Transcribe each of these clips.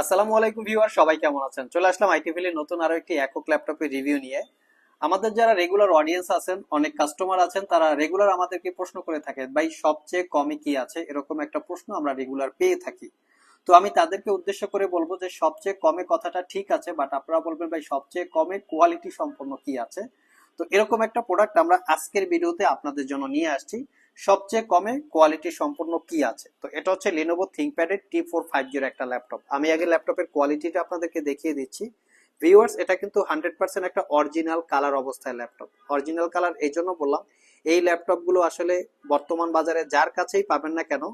আসসালামু আলাইকুম ভিউয়ার, সবাই কেমন আছেন? চলে আসলাম আইটিভিলির নতুন আরও একটি একক ল্যাপটপের রিভিউ নিয়ে। আমাদের যারা রেগুলার অডিয়েন্স আছেন, অনেক কাস্টমার আছেন, তারা রেগুলার আমাদেরকে প্রশ্ন করে থাকে, ভাই, সবচেয়ে কমে কি আছে? এরকম একটা প্রশ্ন আমরা রেগুলার পেয়ে থাকি। তো আমি তাদেরকে উদ্দেশ্য করে বলব যে, সবচেয়ে কমে কথাটা ঠিক আছে, বাট আপনারা বলবেন, ভাই, সবচেয়ে কমে কোয়ালিটি সম্পন্ন কি আছে? তো এরকম একটা প্রোডাক্ট আমরা আজকের ভিডিওতে আপনাদের জন্য নিয়ে আসছি। সবচেয়ে কমে কোয়ালিটি সম্পূর্ণ কি আছে? তো এটা হচ্ছে লিনোভো থিঙ্কপ্যাডের টি ফোর ফাইভ জিরো একটা ল্যাপটপ আমি আগে ল্যাপটপের কোয়ালিটিটা আপনাদেরকে দেখিয়ে দিচ্ছি। ভিউয়ার্স এটা কিন্তু হান্ড্রেড পার্সেন্ট একটা অরিজিনাল কালার অবস্থায় ল্যাপটপ অরিজিনাল কালার এই জন্য বললাম, এই ল্যাপটপগুলো আসলে বর্তমান বাজারে যার কাছেই পাবেন না কেন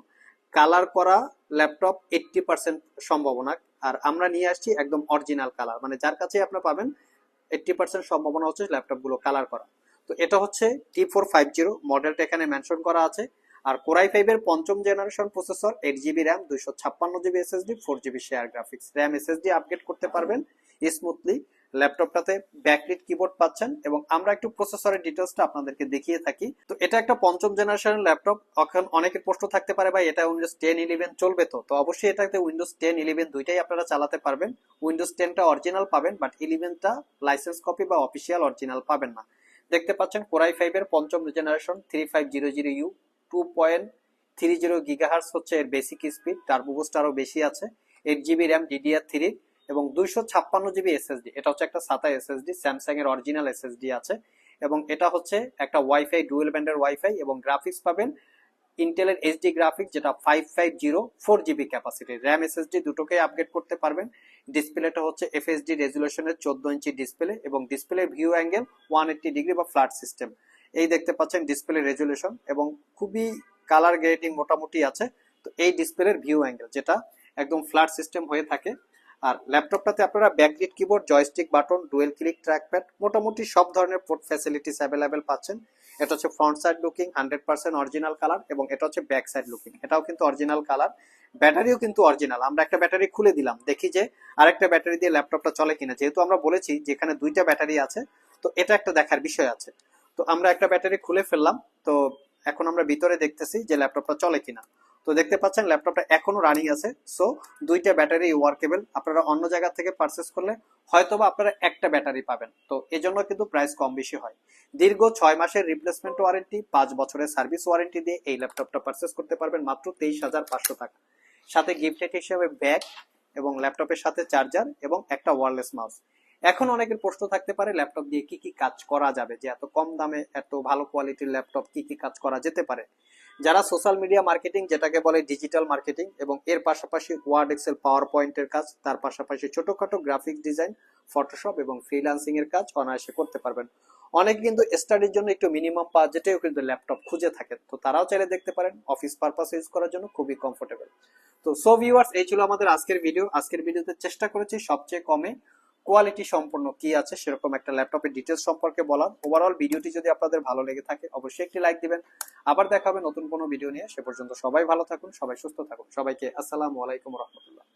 কালার করা ল্যাপটপ এইটটি পার্সেন্ট সম্ভাবনা। আর আমরা নিয়ে আসছি একদম অরিজিনাল কালার মানে যার কাছেই আপনার পাবেন এইটটি পার্সেন্ট সম্ভাবনা হচ্ছে ল্যাপটপগুলো কালার করা। তো এটা হচ্ছে টি ফোর ফাইভ জিরো মডেলটা এখানে মেনশন করা আছে। আর কোরাই ফাইভ এর পঞ্চম generation processor eight GB RAM দুইশো ছাপ্পান্ন GB SSD four GB share graphics RAM SSD upgrade করতে পারবেন স্মুথলি ল্যাপটপটাতে ব্যাকলিট কিবোর্ড পাচ্ছেন এবং আমরা একটু প্রসেসরের ডিটেলসটা আপনাদেরকে দেখিয়ে থাকি। তো এটা একটা পঞ্চম জেনারেশন ল্যাপটপ এখন অনেকের প্রশ্ন থাকতে পারে, ভাই, এটা উইন্ডোজ টেন ইলেভেন চলবে তো? তো অবশ্যই এটাতে উইন্ডোজ টেন ইলেভেন দুইটাই আপনারা চালাতে পারবেন। উইন্ডোজ টেনটা অরিজিনাল পাবেন বাট ইলেভেনটা লাইসেন্স কপি বা অফিসিয়াল অরিজিনাল পাবেন না। দেখতে পাচ্ছেন কোরাই ফাইভের পঞ্চম generation three five zero zero U two point three zero gigahertz হচ্ছে এর বেসিক স্পিড টার্বো বুস্ট আরও বেশি আছে eight GB RAM DDR three এবং দুইশো ছাপ্পান্ন জিবি এসএসডি এটা হচ্ছে একটা সাতা এসএসডি স্যামসাং এর অরিজিনাল এসএসডি আছে এবং এটা হচ্ছে একটা ওয়াইফাই ডুয়েল ব্যান্ডের ওয়াইফাই এবং গ্রাফিক্স পাবেন ইন্টেলের এইচডি গ্রাফিক্স যেটা five five zero four GB capacity RAM SSD দুটোকেই আপগ্রেড করতে পারবেন। ডিসপ্লেটা হচ্ছে এফএসডি রেজুলেশনের চোদ্দ ইঞ্চি ডিসপ্লে এবং display view angle one eighty degree বা ফ্ল্যাট সিস্টেম এই দেখতে পাচ্ছেন ডিসপ্লে রেজুলেশন এবং খুবই কালার গ্রেডিং মোটামুটি আছে। তো এই ডিসপ্লের ভিউ অ্যাঙ্গেল যেটা একদম ফ্ল্যাট সিস্টেম হয়ে থাকে। আর ল্যাপটপটাতে আপনারা backlit keyboard joystick button dual click trackpad মোটামুটি সব ধরনের পোর্ট ফ্যাসিলিটিস অ্যাভেলেবেল পাচ্ছেন। এটা হচ্ছে front side looking hundred percent original colour এবং এটা হচ্ছে ব্যাক সাইড লুকিং এটাও কিন্তু অরিজিনাল কালার ব্যাটারিও কিন্তু অরিজিনাল আমরা একটা ব্যাটারি খুলে দিলাম। দেখি যে আরেকটা ব্যাটারি দিয়ে ল্যাপটপটা চলে কিনা। যেহেতু আমরা বলেছি যে এখানে দুইটা ব্যাটারি আছে, তো এটা একটা দেখার বিষয় আছে। তো আমরা একটা ব্যাটারি খুলে ফেললাম। তো এখন আমরা ভিতরে দেখতেছি যে ল্যাপটপটা চলে কিনা। তো দেখতে পাচ্ছেন, ল্যাপটপটা এখনও রানিং আছে। সো দুইটা ব্যাটারি ওয়ার্কেবল আপনারা অন্য জায়গা থেকে পারচেস করলে হয়তোবা আপনারা একটা ব্যাটারি পাবেন। তো এজন্য কিন্তু প্রাইস কম বেশি হয়। দীর্ঘ ছয় মাসের রিপ্লেসমেন্ট ওয়ারেন্টি পাঁচ বছরের সার্ভিস ওয়ারেন্টি দিয়ে এই ল্যাপটপটা পারচেস করতে পারবেন মাত্র তেইশ হাজার পাঁচশো টাকা। সাথে গিফটেড হিসেবে ব্যাগ এবং ল্যাপটপের সাথে চার্জার এবং একটা ওয়ারলেস মাউস এখন অনেকের প্রশ্ন থাকতে পারে, ল্যাপটপ দিয়ে কি কি কাজ করা যাবে? যে এত কম দামে, এত ভালো কোয়ালিটির ল্যাপটপ কি কি কাজ করা যেতে পারে? যারা সোশ্যাল মিডিয়া মার্কেটিং যেটাকে বলে ডিজিটাল মার্কেটিং এবং এর পাশাপাশি ওয়ার্ড এক্সেল পাওয়ার পয়েন্টের কাজ, তার পাশাপাশি ছোটখাটো গ্রাফিক্স ডিজাইন ফটোশপ এবং ফ্রিল্যান্সিং এর কাজ অনায়াসে করতে পারবেন। অনেকে কিন্তু স্টাডির জন্য একটু মিনিমাম বাজেটেও কিন্তু ল্যাপটপ খুঁজে থাকেন তো তারাও চাইলে দেখতে পারেন অফিস পারপাস ইউজ করার জন্য খুবই কমফোর্টেবল তো সো ভিউয়ার্স এই ছিল আমাদের আজকের ভিডিও আজকের ভিডিওতে চেষ্টা করেছি সবচেয়ে কমে কোয়ালিটি সম্পন্ন কি আছে সেরকম একটা ল্যাপটপের ডিটেলস সম্পর্কে বলাম ওভারঅল ভিডিওটি যদি আপনাদের ভালো লেগে থাকে, অবশ্যই একটি লাইক দিবেন। আবার দেখা হবে নতুন কোনো ভিডিও নিয়ে। সে পর্যন্ত সবাই ভালো থাকুন, সবাই সুস্থ থাকুন। সবাইকে আসসালামু আলাইকুম রহমতুল্লাহ।